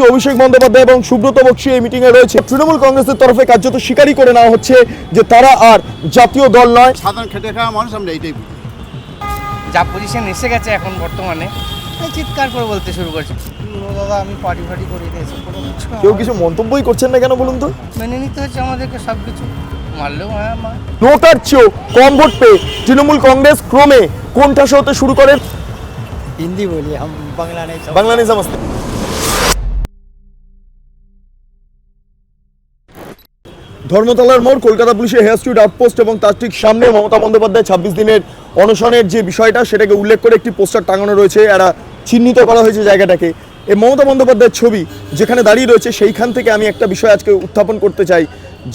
রয়েছে অভিষেক বন্দ্যোপাধ্যায় এবং সুব্রত বক্সি এই মিটিংয়ে রয়েছে। তৃণমূল কংগ্রেসের তরফে কার্যত স্বীকারই করে নেওয়া হচ্ছে যে তারা আর জাতীয় দল নয়। সাধারণ খেটে খাওয়া মানুষ আমরা এইটাই যা পজিশন এসে গেছে এখন বর্তমানে চিৎকার করে বলতে শুরু করছে। দাদা আমি পার্টি কেউ কিছু মন্তব্যই করছেন না কেন বলুন তো? মেনে নিতে হচ্ছে আমাদেরকে সব কিছু তৃণমূল কংগ্রেস ক্রমে কোণঠাসা হতে শুরু করে। হিন্দি বলি বাংলা নেই বাংলা নেই সমস্ত। ধর্মতলার মোড়, কলকাতা পুলিশের হেয়ার স্ট্রিট আউটপোস্ট এবং তার ঠিক সামনে মমতা বন্দ্যোপাধ্যায় ছাব্বিশ দিনের অনশনের যে বিষয়টা, সেটাকে উল্লেখ করে একটি পোস্টার টাঙানো রয়েছে। এরা চিহ্নিত করা হয়েছে জায়গাটাকে। এই মমতা বন্দ্যোপাধ্যায়ের ছবি যেখানে দাঁড়িয়ে রয়েছে, সেইখান থেকে আমি একটা বিষয় আজকে উত্থাপন করতে চাই।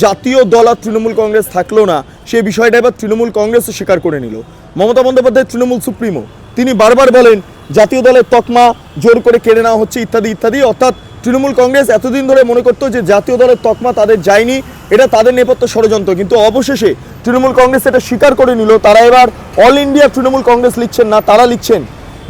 জাতীয় দল আর তৃণমূল কংগ্রেস থাকল না সেই বিষয়টা এবার তৃণমূল কংগ্রেসও স্বীকার করে নিল। মমতা বন্দ্যোপাধ্যায় তৃণমূল সুপ্রিমো। তিনি বারবার বলেন, জাতীয় দলের তকমা জোর করে কেড়ে নেওয়া হচ্ছে ইত্যাদি ইত্যাদি। অর্থাৎ তৃণমূল কংগ্রেস এতদিন ধরে মনে করতো যে জাতীয় দলের তকমা তাদের যায়নি, এটা তাদের নেপথ্য ষড়যন্ত্র। কিন্তু অবশেষে তৃণমূল কংগ্রেস এটা স্বীকার করে নিল, তারা এবার অল ইন্ডিয়া তৃণমূল কংগ্রেস লিখছেন না, তারা লিখছেন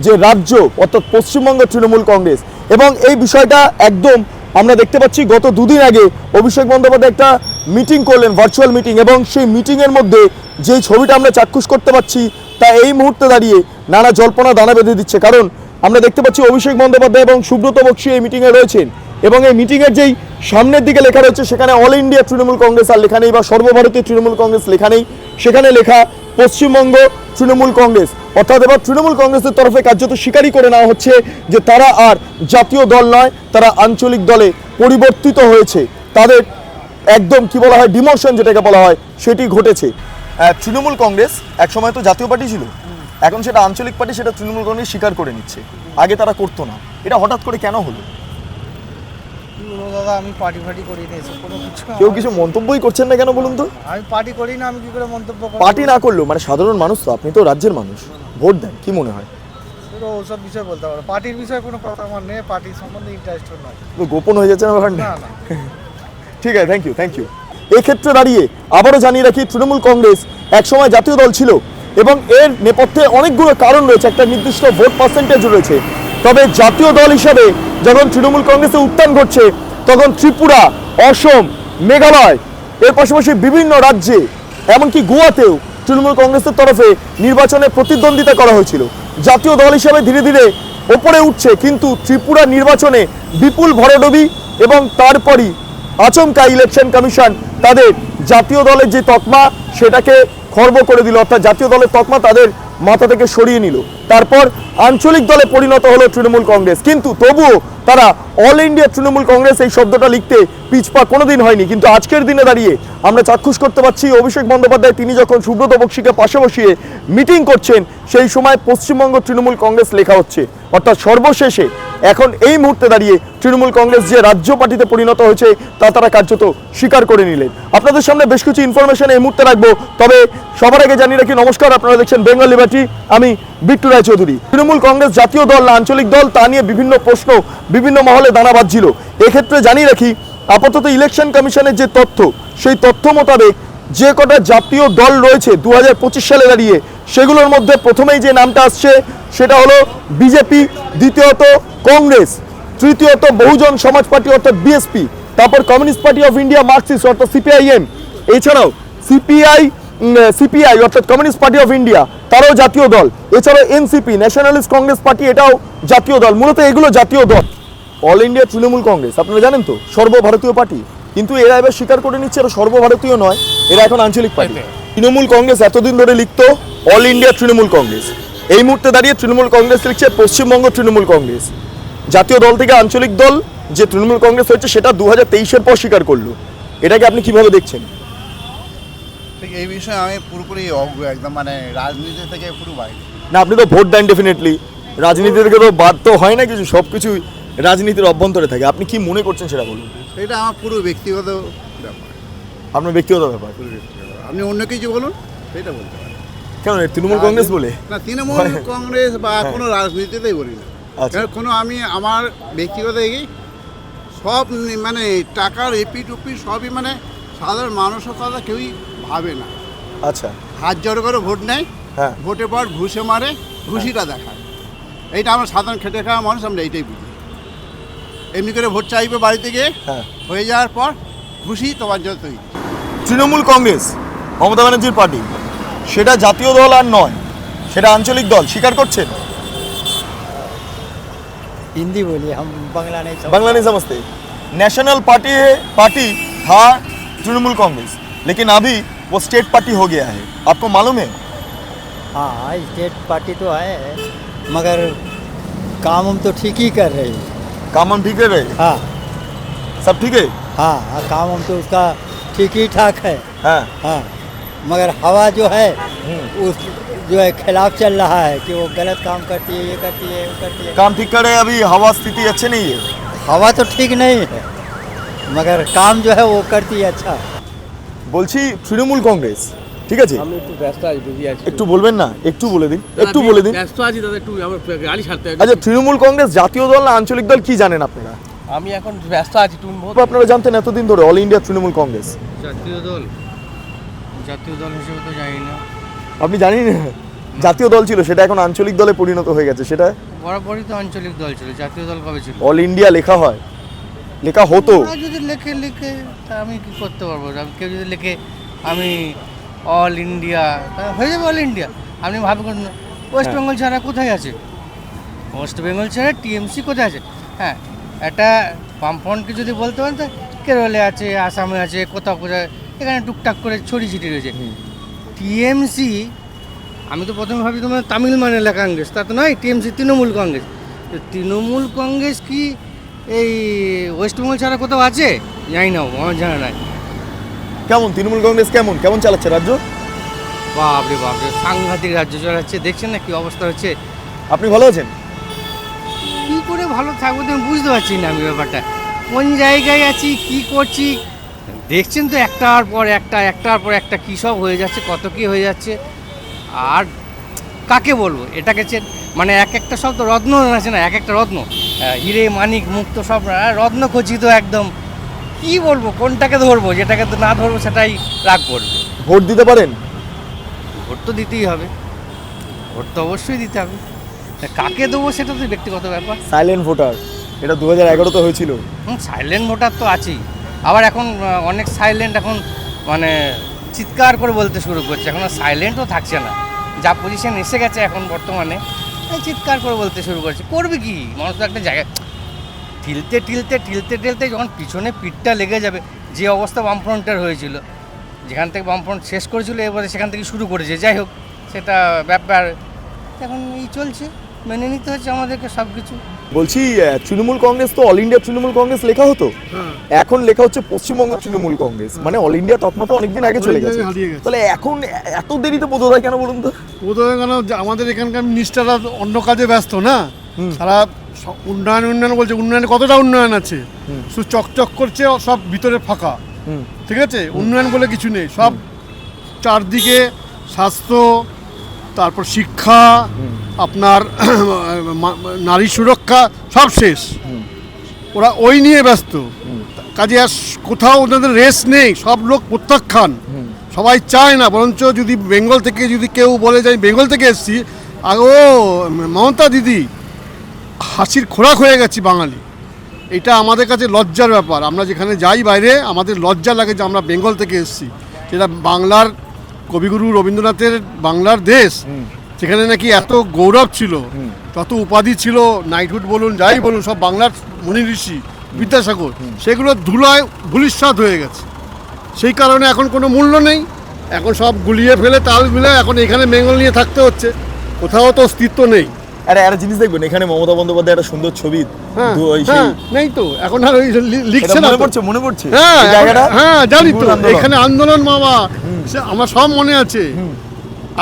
যে রাজ্য অর্থাৎ পশ্চিমবঙ্গ তৃণমূল কংগ্রেস। এবং এই বিষয়টা একদম আমরা দেখতে পাচ্ছি, গত দুদিন আগে অভিষেক বন্দ্যোপাধ্যায় একটা মিটিং করলেন ভার্চুয়াল মিটিং এবং সেই মিটিংয়ের মধ্যে যে ছবিটা আমরা চাক্ষুষ করতে পারছি, তা এই মুহূর্তে দাঁড়িয়ে নানা জল্পনা দানা বেঁধে দিচ্ছে। কারণ আমরা দেখতে পাচ্ছি অভিষেক বন্দ্যোপাধ্যায় এবং সুব্রত বক্সি এই মিটিংয়ে রয়েছেন। এবং এই মিটিংয়ের যেই সামনের দিকে লেখা রয়েছে, সেখানে অল ইন্ডিয়া তৃণমূল কংগ্রেস আর লেখা নেই বা সর্বভারতীয় তৃণমূল কংগ্রেস লেখা নেই। সেখানে লেখা, পশ্চিমবঙ্গ তৃণমূল কংগ্রেস অর্থাৎ এবার তৃণমূল কংগ্রেসের তরফে কার্যত স্বীকারই করে নেওয়া হচ্ছে যে তারা আর জাতীয় দল নয়, তারা আঞ্চলিক দলে পরিবর্তিত হয়েছে। তাদের একদম কি বলা হয়, ডিমোশন যেটাকে বলা হয়, সেটি ঘটেছে। তৃণমূল কংগ্রেস একসময় তো জাতীয় পার্টি ছিল। এখন সেটা আঞ্চলিক পার্টি সেটা তৃণমূল কংগ্রেস স্বীকার করে নিচ্ছে। আগে তারা করতো না। এটা হঠাৎ করে কেন হলো? দাদা আমি পার্টি ফাটি করি না এসব কোনো কিছু কেউ কিছু মন্তব্যই করছেন না কেন বলুন তো? আমি পার্টি করি না আমি কি করে মন্তব্য করব? পার্টি না করলেও মানে সাধারণ মানুষ তো আপনি তো রাজ্যের মানুষ। ভোট দেন কি মনে হয়? তো ওসব বিষয় বলতে পারো পার্টির বিষয়ে কোনো কথা আমার নেই পার্টির সম্বন্ধে ইন্টারেস্টেড নয় গোপন হয়ে যাচ্ছে না ব্যাপারটা? ঠিক আছে থ্যাংক ইউ থ্যাংক ইউ এক্ষেত্রে দাঁড়িয়ে আবারও জানিয়ে রাখি তৃণমূল কংগ্রেস একসময় জাতীয় দল ছিল এবং এর নেপথ্যে অনেকগুলো কারণ রয়েছে, একটা নির্দিষ্ট ভোট পার্সেন্টেজ রয়েছে। তবে জাতীয় দল হিসাবে যখন তৃণমূল কংগ্রেসে উত্থান ঘটছে, তখন ত্রিপুরা, অসম, মেঘালয়, এর পাশাপাশি বিভিন্ন রাজ্যে, এমনকি গোয়াতেও তৃণমূল কংগ্রেসের তরফে নির্বাচনে প্রতিদ্বন্দ্বিতা করা হয়েছিল। জাতীয় দল হিসাবে ধীরে ধীরে ওপরে উঠছে, কিন্তু ত্রিপুরা নির্বাচনে বিপুল ভরডবি এবং তারপরই আচমকা ইলেকশন কমিশন তাদের জাতীয় দলের যে তকমা, সেটাকে খর্ব করে দিল। অর্থাৎ জাতীয় দলের তকমা তাদের মাথা থেকে সরিয়ে নিল। তারপর আঞ্চলিক দলে পরিণত হলো তৃণমূল কংগ্রেস। কিন্তু তবুও তারা অল ইন্ডিয়া তৃণমূল কংগ্রেস এই শব্দটা লিখতে পিছপা কোনোদিন হয়নি, কিন্তু আজকের দিনে দাঁড়িয়ে আমরা চাক্ষুষ করতে পারছি। অভিষেক বন্দ্যোপাধ্যায়, তিনি যখন সুব্রত বক্সিকে পাশে বসিয়ে মিটিং করছেন, সেই সময় পশ্চিমবঙ্গ তৃণমূল কংগ্রেস লেখা হচ্ছে। অর্থাৎ সর্বশেষে এখন এই মুহূর্তে দাঁড়িয়ে তৃণমূল কংগ্রেস যে রাজ্য পার্টিতে পরিণত হয়েছে, তা তারা কার্যত স্বীকার করে নিলেন। আপনাদের সামনে বেশ কিছু ইনফরমেশন এই মুহূর্তে রাখব, তবে সবার আগে জানিয়ে রাখি, নমস্কার, আপনারা দেখছেন বেঙ্গল লিবার্টি আমি বিট্টু রায় চৌধুরী তৃণমূল কংগ্রেস জাতীয় দল, না আঞ্চলিক দল, তা নিয়ে বিভিন্ন প্রশ্ন বিভিন্ন মহলে দানা বাজছিল এক্ষেত্রে জানিয়ে রাখি আপাতত ইলেকশন কমিশনের যে তথ্য, সেই তথ্য মোতাবেক যে কটা জাতীয় দল রয়েছে দু সালে দাঁড়িয়ে, সেগুলোর মধ্যে প্রথমেই যে নামটা আসছে, সেটা হলো বিজেপি, দ্বিতীয়ত কংগ্রেস, তৃতীয়ত বহুজন সমাজ পার্টি অর্থাৎ বিএসপি তারপর Communist party of India Marxist অর্থাৎ সিপিআইএম এছাড়াও সিপিআই সিপিআই অর্থাৎ কমিউনিস্ট পার্টি অফ ইন্ডিয়া তারাও জাতীয় দল। এছাড়াও এনসিপি ন্যাশনালিস্ট কংগ্রেস পার্টি এটাও জাতীয় দল। মূলত এগুলো জাতীয় দল। অল ইন্ডিয়া তৃণমূল কংগ্রেস আপনারা জানেন তো? সর্বভারতীয় পার্টি। কিন্তু এরা এবার স্বীকার করে নিচ্ছে এরা সর্বভারতীয় নয় এরা এখন আঞ্চলিক পার্টি। তৃণমূল কংগ্রেস এতদিন ধরে লিখত অল ইন্ডিয়া তৃণমূল কংগ্রেস এই মুহূর্তে দাঁড়িয়ে তৃণমূল কংগ্রেস লিখছে পশ্চিমবঙ্গ তৃণমূল কংগ্রেস। জাতীয় দল থেকে আঞ্চলিক দল যে তৃণমূল কংগ্রেস হয়েছে সেটা দু হাজার তেইশের পর স্বীকার করল। এটাকে আপনি কীভাবে দেখছেন? ঠিক এই বিষয়ে আমি পুরোপুরি অজ্ঞ একদম মানে রাজনীতি থেকে পুরো বাইরে। না আপনি তো ভোট দেন ডেফিনেটলি রাজনীতি থেকে তো বাদ তো হয় না কিছু সব কিছু রাজনীতির অভ্যন্তরে থাকে। আপনি কি মনে করছেন সেটা বলুন। এটা আমার পুরো ব্যক্তিগত ব্যাপার। আপনার ব্যক্তিগত ব্যাপার। আপনি অন্য কিছু বলুন সেটা বলতে পারেন। কেন তৃণমূল কংগ্রেস বলে? না তৃণমূল কংগ্রেস বা কোনো রাজনীতিতেই বলি না। আচ্ছা। কোনো আমি আমার ব্যক্তিগত সব মানে টাকার এপি টুপি সবই মানে সাধারণ মানুষের কথা কেউই ভাবে না। আচ্ছা। হাত জড়ো করে ভোট নেয় হ্যাঁ। ভোটের পর ঘুষে মারে ঘুষিটা দেখায়। এইটা আমরা সাধারণ খেটে খাওয়া মানুষ আমরা এইটাই বুঝি। এমনি করে ভোট চাইবে বাড়িতে গিয়ে হ্যাঁ হয়ে যাওয়ার পর খুশি তোমার জন্য তৈরি তৃণমূল কংগ্রেস মমতা ব্যানার্জির পার্টি সেটা জাতীয় দল আর নয় সেটা আঞ্চলিক দল স্বীকার করছেন हिंदी बोलिए हम बांग्ला नहीं समझ बांग्ला नहीं समझते नेशनल पार्टी है पार्टी था तृणमूल कांग्रेस लेकिन अभी वो स्टेट पार्टी हो गया है आपको मालूम है हाँ स्टेट पार्टी तो है मगर काम हम तो ठीक ही कर रहे हैं काम हम ठीक है रहे हाँ सब ठीक है हाँ हाँ, काम हम तो उसका ठीक ही ठाक है हाँ हाँ मगर हवा जो है उस जो है खिलाफ चल रहा है कि वो गलत काम करती है ये करती है वो करती है काम ठीक करे अभी हवा स्थिति अच्छे नहीं है हवा तो ठीक नहीं है मगर काम जो है वो करती है अच्छा বলছি তৃণমূল কংগ্রেস ঠিক আছে? আমি একটু ব্যস্ত আছি বিজি আছি। একটু বলবেন না একটু বলে দিন একটু বলে দিন। ব্যস্ত আছি দাদা একটু আমার গাড়ি ছাড়তে হবে। আচ্ছা তৃণমূল কংগ্রেস জাতীয় দল না আঞ্চলিক দল কি জানেন আপনারা? আমি এখন ব্যস্ত আছি তুমি আপনারা জানতেন এতদিন ধরে অল ইন্ডিয়া তৃণমূল কংগ্রেস। জাতীয় দল? জাতীয় দল হিসেবে তো জানি না। আপনি জানেন জাতীয় দল ছিল সেটা এখন আঞ্চলিক দলে পরিণত হয়ে গেছে সেটা বরাবরই তো আঞ্চলিক দল ছিল জাতীয় দল কবে ছিল? অল ইন্ডিয়া লেখা হয় লেখা হতো। যদি লেখে লিখে আমি কি করতে পারব? আমি কেউ যদি লেখে আমি অল ইন্ডিয়া। হয়ে যাবে অল ইন্ডিয়া। আপনি ভাববেন ওয়েস্ট হ্যাঁ। বেঙ্গল ছাড়া কোথায় আছে? ওয়েস্ট বেঙ্গল ছাড়া টিএমসি কোথায় আছে? হ্যাঁ একটা বামফ্রন্টকে যদি বলতে পারেন তো কেরলে আছে আসামে আছে কোথাও কোথায় এখানে টুকটাক করে ছড়িয়ে ছিটি রয়েছে। টিএমসি আমি তো প্রথমে ভাবি তোমার তামিল মানে কংগ্রেস তা তো নয় টিএমসি তৃণমূল কংগ্রেস। তো তৃণমূল কংগ্রেস কি এই ওয়েস্ট বেঙ্গল ছাড়া কোথাও আছে? জানি না আমার জানা নাই। কেমন? তৃণমূল কংগ্রেস কেমন? কেমন চালাচ্ছে রাজ্য? বাপরে বাপরে সাংঘাতিক রাজ্য চালাচ্ছে। দেখছেন না কি অবস্থা হচ্ছে? আপনি ভালো আছেন? কি করে ভালো থাকব তো আমি বুঝতে পারছি না আমি ব্যাপারটা। কোন জায়গায় আছি কি করছি? দেখছেন তো একটার পর একটা একটার পর একটা কী সব হয়ে যাচ্ছে কত কি হয়ে যাচ্ছে। আর কাকে বলব? এটাকে চে- মানে এক একটা শব্দ রত্ন আছে না এক একটা রত্ন। আহ, হিরে মানিক মুক্ত সব রত্ন খচিত একদম। কি বলব কোনটাকে ধরবো যেটাকে না ধরবো সেটাই রাগ করবে। ভোট দিতে পারেন? ভোট তো দিতেই হবে। ভোট তো অবশ্যই দিতে হবে। কাকে দেবো সেটা তো ব্যক্তিগত ব্যাপার। সাইলেন্ট ভোটার এটা দু হাজার এগারোতে হয়েছিল। হুম সাইলেন্ট ভোটার তো আছেই। আবার এখন অনেক সাইলেন্ট এখন মানে চিৎকার করে বলতে শুরু করছে। এখন সাইলেন্টও থাকছে না। যা পজিশন এসে গেছে এখন বর্তমানে। চিৎকার করে বলতে শুরু করছে। করবে কি? মানুষ তো একটা জায়গায় ঠিলতে ঠিলতে ঠিলতে ঠিলতে যখন পিছনে পিঠটা লেগে যাবে যে অবস্থা বামফ্রন্টের হয়েছিল যেখান থেকে বামফ্রন্ট শেষ করেছিল এবারে সেখান থেকে শুরু করেছে। যাই হোক সেটা ব্যাপার। এখন এই চলছে মেনে নিতে হচ্ছে আমাদেরকে সব কিছু বলছি তৃণমূল কংগ্রেস তো অল ইন্ডিয়া তৃণমূল কংগ্রেস লেখা হতো? এখন লেখা হচ্ছে পশ্চিমবঙ্গ তৃণমূল কংগ্রেস। মানে অল ইন্ডিয়া তৎমা তো অনেকদিন আগে চলে গেছে। তাহলে এখন এত দেরিতে বোধ হয় কেন বলুন তো? বোধহয় কেন আমাদের এখানকার মিনিস্টাররা অন্য কাজে ব্যস্ত না? তারা স- উন্নয়ন উন্নয়ন বলছে উন্নয়নে কতটা উন্নয়ন আছে? শুধু চকচক করছে সব ভিতরে ফাঁকা। ঠিক আছে? উন্নয়ন বলে কিছু নেই। সব চারদিকে স্বাস্থ্য তারপর শিক্ষা আপনার নারী সুরক্ষা সব শেষ। ওরা ওই নিয়ে ব্যস্ত। কাজে আর কোথাও ওনাদের রেস নেই সব লোক প্রত্যাখ্যান। সবাই চায় না বরঞ্চ যদি বেঙ্গল থেকে যদি কেউ বলে যে আমি বেঙ্গল থেকে এসেছি। ও মমতা দিদি হাসির খোরাক হয়ে গেছি বাঙালি। এটা আমাদের কাছে লজ্জার ব্যাপার। আমরা যেখানে যাই বাইরে আমাদের লজ্জা লাগে যে আমরা বেঙ্গল থেকে এসেছি। সেটা বাংলার কবিগুরু রবীন্দ্রনাথের বাংলার দেশ সেখানে নাকি এত গৌরব ছিল তত উপাধি ছিল নাইটহুড বলুন যাই বলুন সব বাংলার মুনি ঋষি বিদ্যাসাগর সেগুলো ধুলায় ভুলিস্বাদ হয়ে গেছে। সেই কারণে এখন কোনো মূল্য নেই। এখন সব গুলিয়ে ফেলে তাল মিলে এখন এখানে বেঙ্গল নিয়ে থাকতে হচ্ছে। কোথাও তো অস্তিত্ব নেই। একটা জিনিস দেখবেন এখানে মমতা বন্দ্যোপাধ্যায় একটা সুন্দর ছবি হ্যাঁ হ্যাঁ, নেই তো এখন আর ওই লিখছে না মনে পড়ছে মনে পড়ছে? হ্যাঁ জায়গাটা? হ্যাঁ জানি তো এখানে আন্দোলন মামা। আমার সব মনে আছে।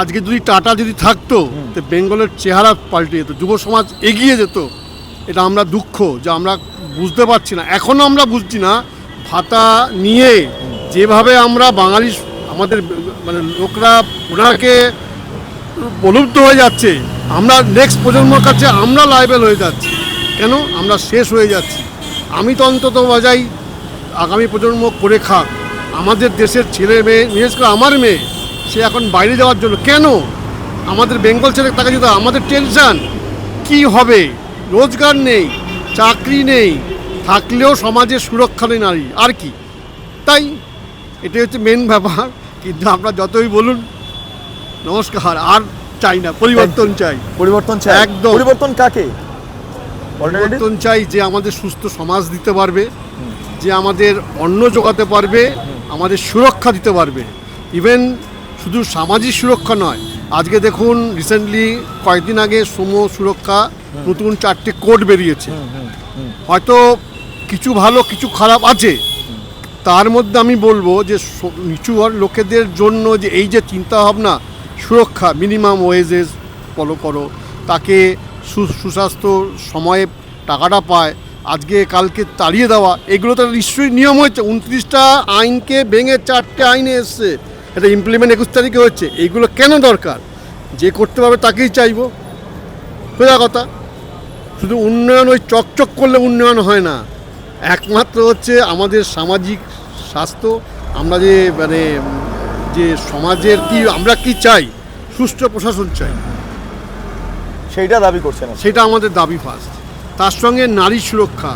আজকে যদি টাটা যদি থাকতো তো বেঙ্গলের চেহারা পাল্টে যেত যুব সমাজ এগিয়ে যেত। এটা আমরা দুঃখ যে আমরা বুঝতে পারছি না। এখনও আমরা বুঝছি না ভাতা নিয়ে যেভাবে আমরা বাঙালি আমাদের মানে লোকরা ওনাকে প্রলুব্ধ হয়ে যাচ্ছে আমরা নেক্সট প্রজন্মর কাছে আমরা লাইবেল হয়ে যাচ্ছি। কেন? আমরা শেষ হয়ে যাচ্ছি। আমি তো অন্তত বাজাই আগামী প্রজন্ম করে খাক। আমাদের দেশের ছেলে মেয়ে, বিশেষ করে আমার মেয়ে, সে এখন বাইরে যাওয়ার জন্য কেন? আমাদের বেঙ্গল ছেলে, তাকে যদি আমাদের টেনশন কি হবে? রোজগার নেই, চাকরি নেই, থাকলেও সমাজের সুরক্ষা নেই নারী, আর কি? তাই এটাই হচ্ছে মেন ব্যাপার। কিন্তু আমরা যতই বলুন, নমস্কার। আর চাই না পরিবর্তন চাই। পরিবর্তন চাই। একদম। পরিবর্তন কাকে? পরিবর্তন চাই যে আমাদের সুস্থ সমাজ দিতে পারবে যে আমাদের অন্ন জোগাতে পারবে আমাদের সুরক্ষা দিতে পারবে। ইভেন শুধু সামাজিক সুরক্ষা নয় আজকে দেখুন রিসেন্টলি কয়েকদিন আগে শ্রম সুরক্ষা নতুন চারটে কোড বেরিয়েছে। হয়তো কিছু ভালো কিছু খারাপ আছে। তার মধ্যে আমি বলব যে নিচু লোকেদের জন্য যে এই যে চিন্তা ভাবনা সুরক্ষা মিনিমাম ওয়েজেস ফলো করো। তাকে সুস্বাস্থ্য সময়ে টাকাটা পায়, আজকে, কালকে তাড়িয়ে দেওয়া, এগুলো তো নিশ্চয়ই নিয়ম হয়েছে। উনত্রিশটা আইনকে ভেঙে চারটে আইনে এসছে। এটা ইমপ্লিমেন্ট একুশ তারিখে হচ্ছে এইগুলো কেন দরকার? যে করতে পারবে তাকেই চাইব। সোজা কথা। শুধু উন্নয়ন ওই চকচক করলে উন্নয়ন হয় না। একমাত্র হচ্ছে আমাদের সামাজিক স্বাস্থ্য। আমরা যে মানে যে সমাজের কি আমরা কি চাই? সুষ্ঠু প্রশাসন চাই। সেইটা দাবি করছে না সেটা আমাদের দাবি ফার্স্ট তার সঙ্গে নারী সুরক্ষা।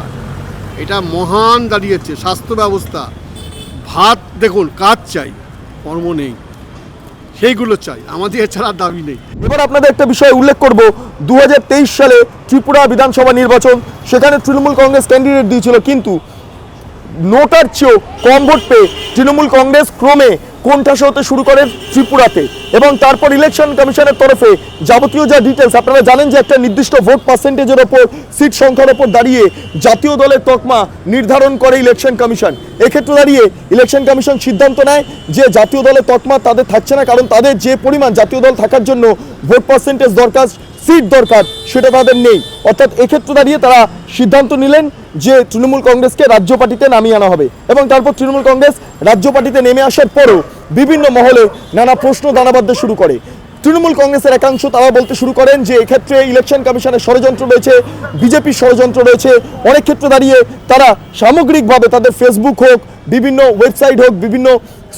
এটা মহান দাঁড়িয়েছে স্বাস্থ্য ব্যবস্থা। ভাত দেখুন কাজ চাই কর্ম নেই। সেইগুলো চাই আমাদের এছাড়া দাবি নেই। এবার আপনাদের একটা বিষয় উল্লেখ করব। দু হাজার তেইশ সালে ত্রিপুরা বিধানসভা নির্বাচন সেখানে তৃণমূল কংগ্রেস ক্যান্ডিডেট দিয়েছিল কিন্তু নোটার চেয়েও কম ভোট পেয়ে তৃণমূল কংগ্রেস ক্রমে কোণঠাসা হতে শুরু করে ত্রিপুরাতে? এবং তারপর ইলেকশন কমিশনের তরফে যাবতীয় যা ডিটেলস আপনারা জানেন যে একটা নির্দিষ্ট ভোট পার্সেন্টেজের ওপর সিট সংখ্যার ওপর দাঁড়িয়ে জাতীয় দলের তকমা নির্ধারণ করে ইলেকশন কমিশন এক্ষেত্রে দাঁড়িয়ে ইলেকশন কমিশন সিদ্ধান্ত নেয় যে জাতীয় দলের তকমা তাদের থাকছে না, কারণ তাদের যে পরিমাণ জাতীয় দল থাকার জন্য ভোট পার্সেন্টেজ দরকার সিট দরকার, সেটা তাদের নেই। অর্থাৎ এক্ষেত্রে দাঁড়িয়ে তারা সিদ্ধান্ত নিলেন যে তৃণমূল কংগ্রেসকে রাজ্য পার্টিতে নামিয়ে আনা হবে। এবং তারপর তৃণমূল কংগ্রেস রাজ্য পার্টিতে নেমে আসার পরও বিভিন্ন মহলে নানা প্রশ্ন দানাবাদ্য শুরু করে। তৃণমূল কংগ্রেসের একাংশ তারা বলতে শুরু করেন যে এক্ষেত্রে ইলেকশন কমিশনের ষড়যন্ত্র রয়েছে, বিজেপির ষড়যন্ত্র রয়েছে। অনেক ক্ষেত্রে দাঁড়িয়ে তারা সামগ্রিকভাবে তাদের ফেসবুক হোক, বিভিন্ন ওয়েবসাইট হোক, বিভিন্ন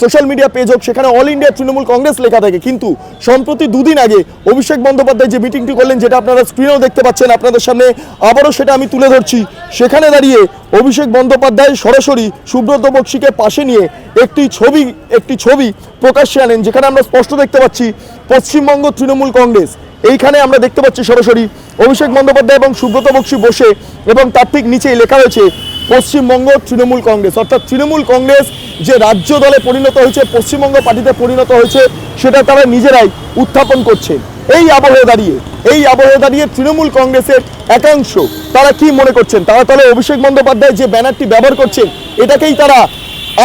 সোশ্যাল মিডিয়া পেজ হোক, সেখানে অল ইন্ডিয়া তৃণমূল কংগ্রেস লেখা থাকে। কিন্তু সম্প্রতি দুদিন আগে অভিষেক বন্দ্যোপাধ্যায় যে মিটিংটি করলেন, যেটা আপনারা স্ক্রিনেও দেখতে পাচ্ছেন, আপনাদের সামনে আবারও সেটা আমি তুলে ধরছি। সেখানে দাঁড়িয়ে অভিষেক বন্দ্যোপাধ্যায় সরাসরি সুব্রত বক্সিকে পাশে নিয়ে একটি ছবি একটি ছবি প্রকাশ্যে আনেন, যেখানে আমরা স্পষ্ট দেখতে পাচ্ছি পশ্চিমবঙ্গ তৃণমূল কংগ্রেস। এইখানে আমরা দেখতে পাচ্ছি সরাসরি অভিষেক বন্দ্যোপাধ্যায় এবং সুব্রত বক্সি বসে এবং তার ঠিক নিচেই লেখা রয়েছে পশ্চিমবঙ্গ তৃণমূল কংগ্রেস। অর্থাৎ তৃণমূল কংগ্রেস যে রাজ্য দলে পরিণত হয়েছে, পশ্চিমবঙ্গ পার্টিতে পরিণত হয়েছে, সেটা তারা নিজেরাই উত্থাপন করছে। এই আবহে দাঁড়িয়ে, এই আবহে দাঁড়িয়ে তৃণমূল কংগ্রেসের একাংশ, তারা কি মনে করছেন? তারা তাহলে অভিষেক বন্দ্যোপাধ্যায় যে ব্যানারটি ব্যবহার করছেন, এটাকেই তারা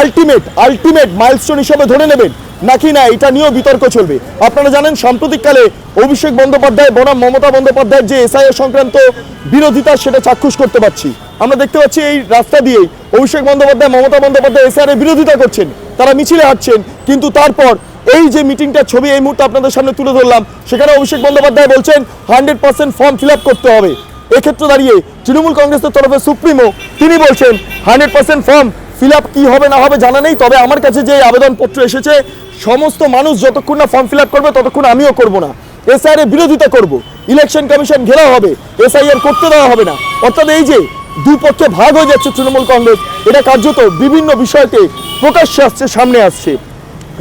আলটিমেট আলটিমেট মাইলস্টোন হিসেবে ধরে নেবেন? নাকি না, এটা নিয়েও বিতর্ক চলবে। আপনারা জানেন, সাম্প্রতিককালে অভিষেক বন্দ্যোপাধ্যায়, বনাম মমতা বন্দ্যোপাধ্যায়ের যে এসআইআর সংক্রান্ত বিরোধিতা, সেটা চাক্ষুষ করতে পারছি। আমরা দেখতে পাচ্ছি এই রাস্তা দিয়েই অভিষেক বন্দ্যোপাধ্যায়, মমতা বন্দ্যোপাধ্যায় এসআইআর এর বিরোধিতা করছেন। তারা মিছিলে হাঁটছেন, কিন্তু তারপর এই যে মিটিংটার ছবি এই মুহূর্তে আপনাদের সামনে তুলে ধরলাম, সেখানে অভিষেক বন্দ্যোপাধ্যায় বলছেন হান্ড্রেড পার্সেন্ট ফর্ম ফিল করতে হবে। এক্ষেত্রে দাঁড়িয়ে তৃণমূল কংগ্রেসের তরফে সুপ্রিমো, তিনি বলছেন hundred percent form fill up কী হবে না হবে জানা নেই তবে আমার কাছে যে আবেদনপত্র এসেছে সমস্ত মানুষ যতক্ষণ না ফর্ম ফিল আপ করবে ততক্ষণ আমিও করব না। এসআইআর এর বিরোধিতা করব। ইলেকশন কমিশন ঘেরাও হবে এসআইআর করতে দেওয়া হবে না। অর্থাৎ এই যে দুপক্ষে ভাগ হয়ে যাচ্ছে তৃণমূল কংগ্রেস এটা কার্যত বিভিন্ন বিষয়কে প্রকাশ্যে আসছে সামনে আসছে।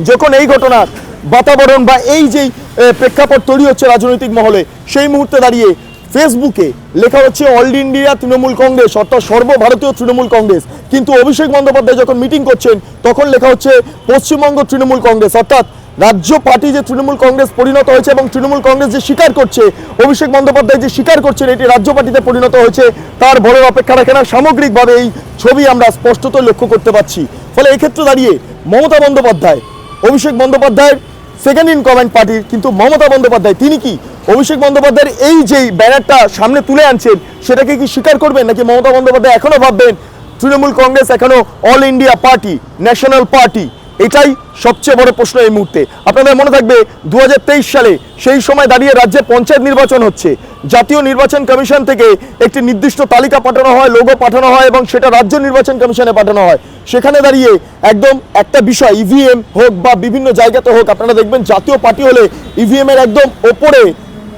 যখন এই ঘটনার বাতাবরণ বা এই এ, প্রেক্ষাপট তৈরি হচ্ছে রাজনৈতিক মহলে সেই মুহূর্তে দাঁড়িয়ে ফেসবুকে লেখা হচ্ছে, অল ইন্ডিয়া তৃণমূল কংগ্রেস অর্থাৎ সর্বভারতীয় তৃণমূল কংগ্রেস। কিন্তু অভিষেক বন্দ্যোপাধ্যায় যখন মিটিং করছেন, তখন লেখা হচ্ছে, পশ্চিমবঙ্গ তৃণমূল কংগ্রেস অর্থাৎ রাজ্য পার্টি যে তৃণমূল কংগ্রেস পরিণত হয়েছে এবং তৃণমূল কংগ্রেস যে স্বীকার করছে, অভিষেক বন্দ্যোপাধ্যায় যে স্বীকার করছেন, এটি রাজ্য পার্টিতে পরিণত হয়েছে, তার বড় অপেক্ষা রাখে না। সামগ্রিকভাবে এই ছবি আমরা স্পষ্টত লক্ষ্য করতে পারছি। ফলে এক্ষেত্রে দাঁড়িয়ে মমতা বন্দ্যোপাধ্যায়, অভিষেক বন্দ্যোপাধ্যায়ের সেকেন্ড ইন কমান্ড পার্টির কিন্তু মমতা বন্দ্যোপাধ্যায়, তিনি কি? অভিষেক বন্দ্যোপাধ্যায়ের এই যেই ব্যানারটা সামনে তুলে আনছেন, সেটাকে কি স্বীকার করবেন নাকি মমতা বন্দ্যোপাধ্যায় এখনও ভাববেন, তৃণমূল কংগ্রেস এখনও all India party national party এটাই সবচেয়ে বড় প্রশ্ন এই মুহূর্তে। আপনাদের মনে থাকবে, দুহাজার তেইশ সালে সেই সময় দাঁড়িয়ে রাজ্যে পঞ্চায়েত নির্বাচন হচ্ছে। জাতীয় নির্বাচন কমিশন থেকে একটি নির্দিষ্ট তালিকা পাঠানো হয় লোগো পাঠানো হয় এবং সেটা রাজ্য নির্বাচন কমিশনে পাঠানো হয়। সেখানে দাঁড়িয়ে একদম একটা বিষয় ইভিএম হোক বা বিভিন্ন জায়গাতে হোক, আপনারা দেখবেন জাতীয় পার্টি হলে ইভিএম এর একদম ওপরে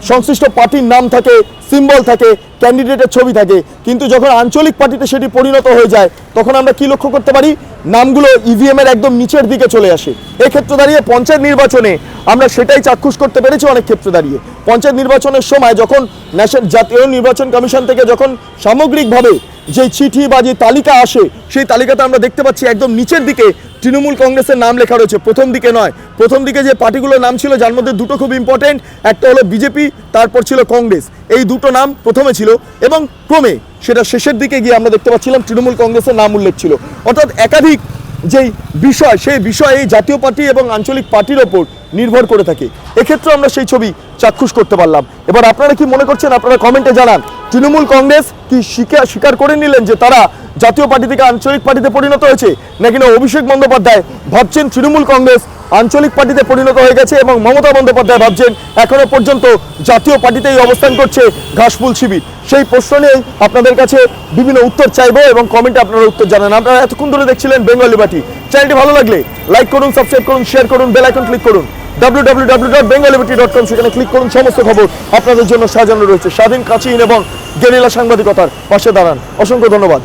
সংশ্লিষ্ট পার্টির নাম থাকে সিম্বল থাকে ক্যান্ডিডেটের ছবি থাকে। কিন্তু যখন আঞ্চলিক পার্টিতে সেটি পরিণত হয়ে যায়, তখন আমরা কি লক্ষ্য করতে পারি? নামগুলো ইভিএমের একদম নিচের দিকে চলে আসে। এক্ষেত্রে দাঁড়িয়ে পঞ্চায়েত নির্বাচনে আমরা সেটাই চাক্ষুষ করতে পেরেছি অনেক ক্ষেত্রে দাঁড়িয়ে। পঞ্চায়েত নির্বাচনের সময় যখন ন্যাশনাল জাতীয় নির্বাচন কমিশন থেকে যখন সামগ্রিকভাবে যে চিঠি বা যে তালিকা আসে, সেই তালিকাতে আমরা দেখতে পাচ্ছি একদম নিচের দিকে তৃণমূল কংগ্রেসের নাম লেখা রয়েছে। প্রথম দিকে নয়। প্রথম দিকে যে পার্টিগুলোর নাম ছিল, যার মধ্যে দুটো খুব ইম্পর্টেন্ট একটা হলো বিজেপি, তারপর ছিল কংগ্রেস। এই দুটো নাম প্রথমে ছিল এবং ক্রমে সেটা শেষের দিকে গিয়ে আমরা দেখতে পাচ্ছিলাম তৃণমূল কংগ্রেসের নাম উল্লেখ ছিল। অর্থাৎ একাধিক যেই বিষয়, সেই বিষয় এই জাতীয় পার্টি এবং আঞ্চলিক পার্টির ওপর নির্ভর করে থাকে। এক্ষেত্রে আমরা সেই ছবি চাক্ষুষ করতে পারলাম। এবার আপনারা কি মনে করছেন? আপনারা কমেন্টে জানান। তৃণমূল কংগ্রেস কি স্বীকার স্বীকার করে নিলেন যে তারা জাতীয় পার্টি থেকে আঞ্চলিক পার্টিতে পরিণত হয়েছে? নাকি না অভিষেক বন্দ্যোপাধ্যায় ভাবছেন তৃণমূল কংগ্রেস আঞ্চলিক পার্টিতে পরিণত হয়ে গেছে এবং মমতা বন্দ্যোপাধ্যায় ভাবছেন এখনও পর্যন্ত জাতীয় পার্টিতেই অবস্থান করছে ঘাসফুল শিবির? সেই প্রশ্ন নিয়েই আপনাদের কাছে বিভিন্ন উত্তর চাইব এবং কমেন্টে আপনারা উত্তর জানান। আপনারা এতক্ষণ ধরে দেখছিলেন বেঙ্গলি বাটি চ্যানেলটি ভালো লাগলে লাইক করুন সাবস্ক্রাইব করুন শেয়ার করুন বেল আইকন ক্লিক করুন। www.bengalibati.com সেখানে ক্লিক করুন সমস্ত খবর। আপনাদের জন্য সাজানো রয়েছে স্বাধীন কাছেই এবং গেরিলা সাংবাদিকতার। পাশে দাঁড়ান। অসংখ্য ধন্যবাদ।